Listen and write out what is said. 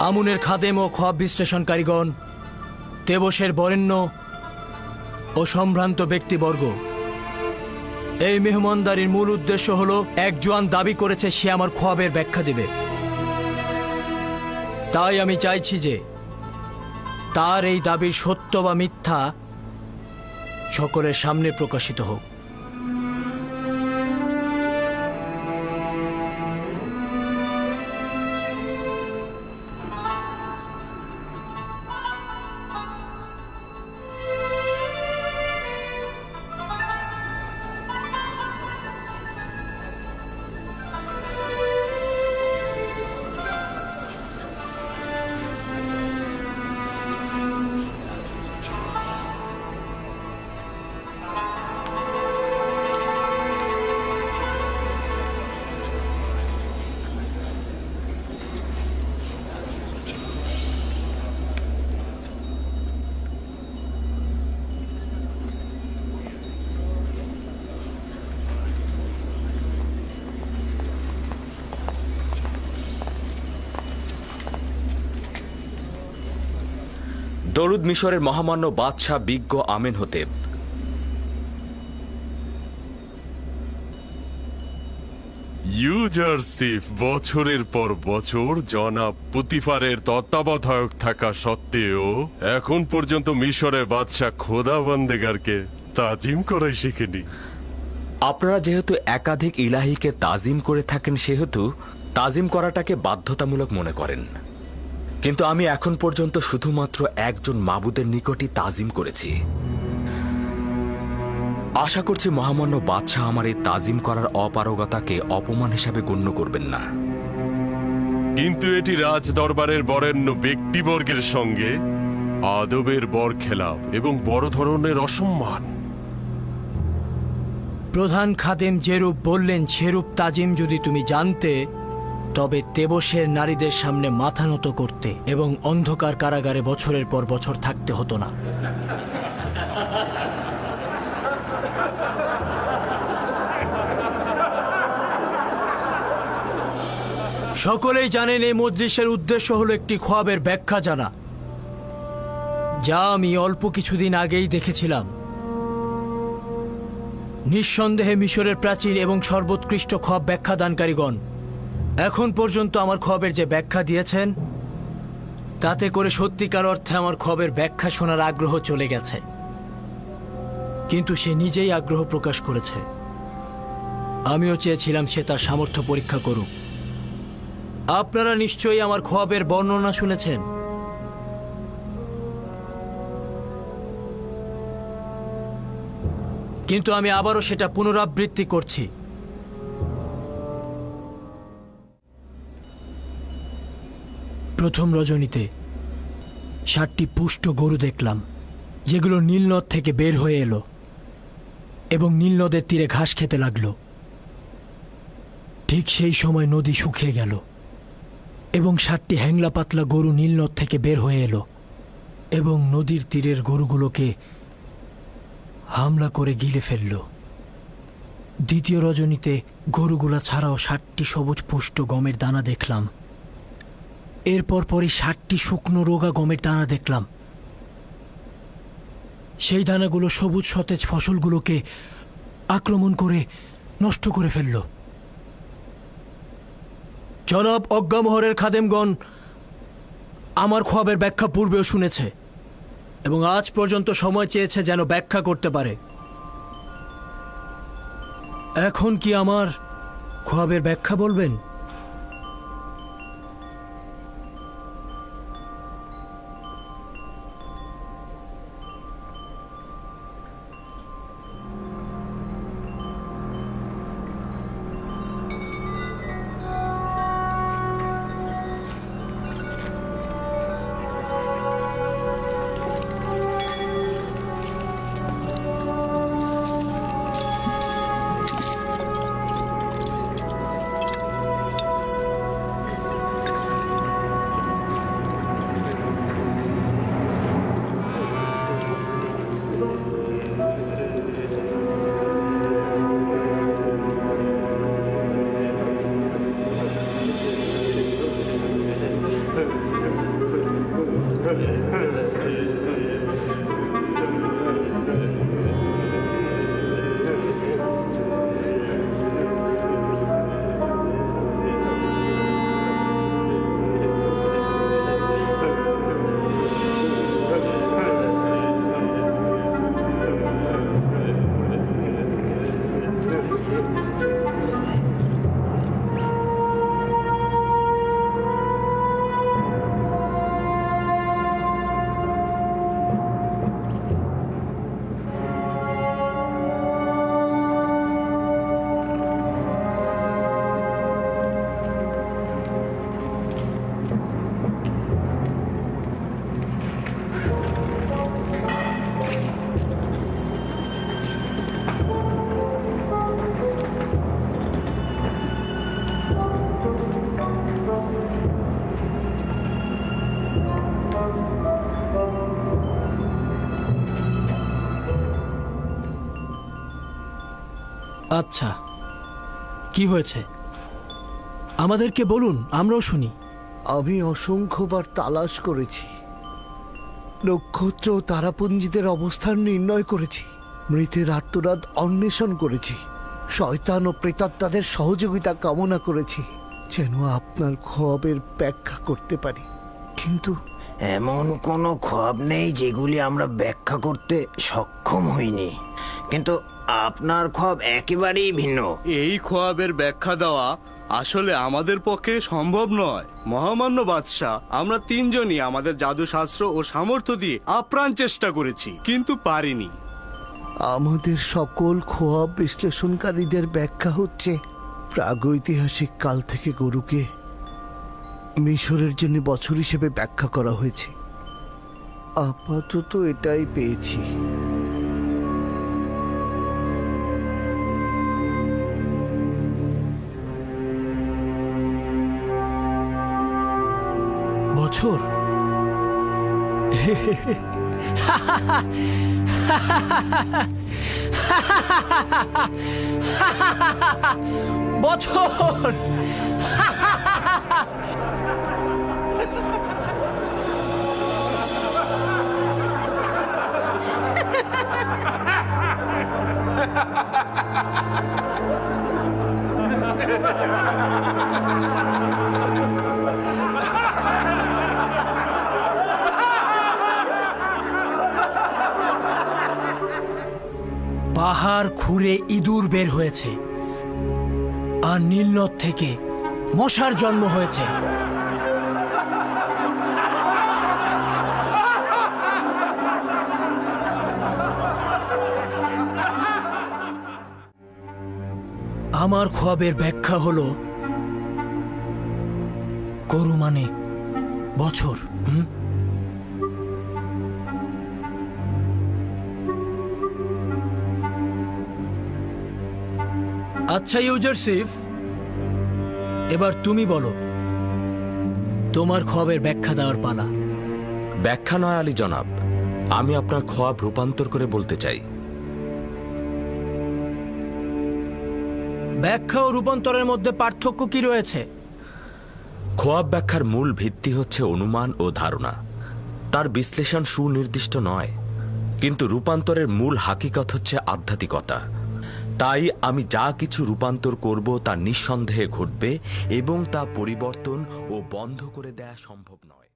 আমুনের খাদেম ও খোয়াব বিশ্লেষণকারীগণ তেবসের বরেণ্য ও সম্ভ্রান্ত ব্যক্তিবর্গ। এই মেহমানদারির মূল উদ্দেশ্য হল, এক জোয়ান দাবি করেছে সে আমার খোয়াবের ব্যাখ্যা দেবে। তাই আমি চাইছি যে, তার এই দাবির সত্য বা মিথ্যা সকলের সামনে প্রকাশিত হোক। দরুদ মিশরের মহামান্য বাদশাহ বিজ্ঞ আমেন হতেব ইউজারসিফ বছরের পর বছর জনাব পুতিফারের তত্ত্বাবধায়ক থাকা সত্ত্বেও এখন পর্যন্ত মিশরের বাদশাহ খোদা বন্দেগারকে তাজিম করাই শিখেনি। আপনারা যেহেতু একাধিক ইলাহিকে তাজিম করে থাকেন সেহেতু তাজিম করাটাকে বাধ্যতামূলক মনে করেন। কিন্তু আমি এখন পর্যন্ত শুধুমাত্র একজন মাবুদের নিকটই তাজিম করেছি। আশা করছি মহামান্য বাদশাহ আমার এই তাজিম করার অপারগতাকে অপমান হিসাবে গণ্য করবেন না। কিন্তু এটি রাজ দরবারের বরেণ্য ব্যক্তিবর্গের সঙ্গে আদবের বর খেলাপ এবং বড় ধরনের অসম্মান। প্রধান খাদেম যেরূপ বললেন সেরূপ তাজিম যদি তুমি জানতে তবে তেবসের নারীদের সামনে মাথা নত করতে এবং অন্ধকার কারাগারে বছরের পর বছর থাকতে হতো না। সকলেই জানেন এই মজলিসের উদ্দেশ্য হলো একটি খোয়াবের ব্যাখ্যা জানা। যা আমি অল্প কিছুদিন আগেই দেখেছিলাম। নিঃসন্দেহে মিশরের প্রাচীন এবং সর্বোৎকৃষ্ট খব ব্যাখ্যাদানকারীগণ এখন পর্যন্ত আমার খবের যে ব্যাখ্যা দিয়েছেন, তাতে করে সত্যিকার অর্থে আমার খবের ব্যাখ্যা শোনার আগ্রহ চলে গেছে। কিন্তু সে নিজেই আগ্রহ প্রকাশ করেছে। আমিও চেয়েছিলাম সে তার সামর্থ্য পরীক্ষা করুক। আপনারা নিশ্চয়ই আমার খোয়াবের বর্ণনা শুনেছেন। কিন্তু আমি আবারও সেটা পুনরাবৃত্তি করছি। প্রথম রজনীতে ষাটটি পুষ্ট গরু দেখলাম, যেগুলো নীলনদ থেকে বের হয়ে এলো এবং নীলনদের তীরে ঘাস খেতে লাগল। ঠিক সেই সময় নদী শুকিয়ে গেল এবং ষাটটি হ্যাংলা পাতলা গরু নীলনদ থেকে বের হয়ে এলো এবং নদীর তীরের গরুগুলোকে হামলা করে গিলে ফেলল। দ্বিতীয় রজনীতে গরুগুলা ছাড়াও ষাটটি সবুজ পুষ্ট গমের দানা দেখলাম। এরপর পরই ষাটটি শুকনো রোগা গমের দানা দেখলাম। সেই দানাগুলো সবুজ সতেজ ফসলগুলোকে আক্রমণ করে নষ্ট করে ফেলল। জনাব অজ্ঞামোহরের খাদেমগণ আমার খোয়াবের ব্যাখ্যা পূর্বেও শুনেছে এবং আজ পর্যন্ত সময় চেয়েছে যেন ব্যাখ্যা করতে পারে। এখন কি আমার খোয়াবের ব্যাখ্যা বলবেন? আচ্ছা। কি হয়েছে? আমাদেরকে বলুন আমরাও শুনি। আমি অসংখ্যবার তালাশ করেছি। নক্ষত্র ও তারাপুঞ্জিদের অবস্থান নির্ণয় করেছি। মৃতের আত্মরাত অন্বেষণ করেছি। শয়তান ও প্রেতাত্মাদের সহযোগিতা কামনা করেছি যেন আপনার খবের ব্যাখ্যা করতে পারি। কিন্তু এমন কোনো খব নেই যেগুলি আমরা ব্যাখ্যা করতে সক্ষম হইনি। কিন্তু আপনার খব একেবারেই ভিন্ন। এই খোয়াবের ব্যাখ্যা দেওয়া আসলে আমাদের পক্ষে সম্ভব নয়। মহামান্য বাদশাহ আমরা তিনজনই আমাদের জাদুশাস্ত্র ও সামর্থ্য দিয়ে আপ্রাণ চেষ্টা করেছি কিন্তু পারিনি। আমাদের সকল খোয়াব বিশ্লেষণকারীদের ব্যাখ্যা হচ্ছে প্রাগৈতিহাসিক কাল থেকে গরুকে মিশরের জন্য বছর হিসেবে ব্যাখ্যা করা হয়েছে। আপাতত এটাই পেয়েছি। বছর? বছর! পাহাড় খুঁড়ে ইঁদুর বের হয়েছে। আর নীলনদ থেকে মশার জন্ম হয়েছে। আমার খোয়াবের ব্যাখ্যা হলো, গরু মানে বছর, হুম? আচ্ছা ইউজারসিফ এবার তুমি বলো তোমার খবের ব্যাখ্যা দেওয়ার পালা। ব্যাখ্যা নয় আলী জনাব আমি আপনার খোয়াব রূপান্তর করে বলতে চাই। ব্যাখ্যা ও রূপান্তরের মধ্যে পার্থক্য কি রয়েছে? খোয়াব ব্যাখ্যার মূল ভিত্তি হচ্ছে অনুমান ও ধারণা। তার বিশ্লেষণ সুনির্দিষ্ট নয় কিন্তু রূপান্তরের মূল হাকিকত হচ্ছে আধ্যাত্মিকতা। তাই আমি যা কিছু রূপান্তর করব তা নিঃসন্দেহে ঘটবে এবং তা পরিবর্তন ও বন্ধ করে দেয়া সম্ভব নয়।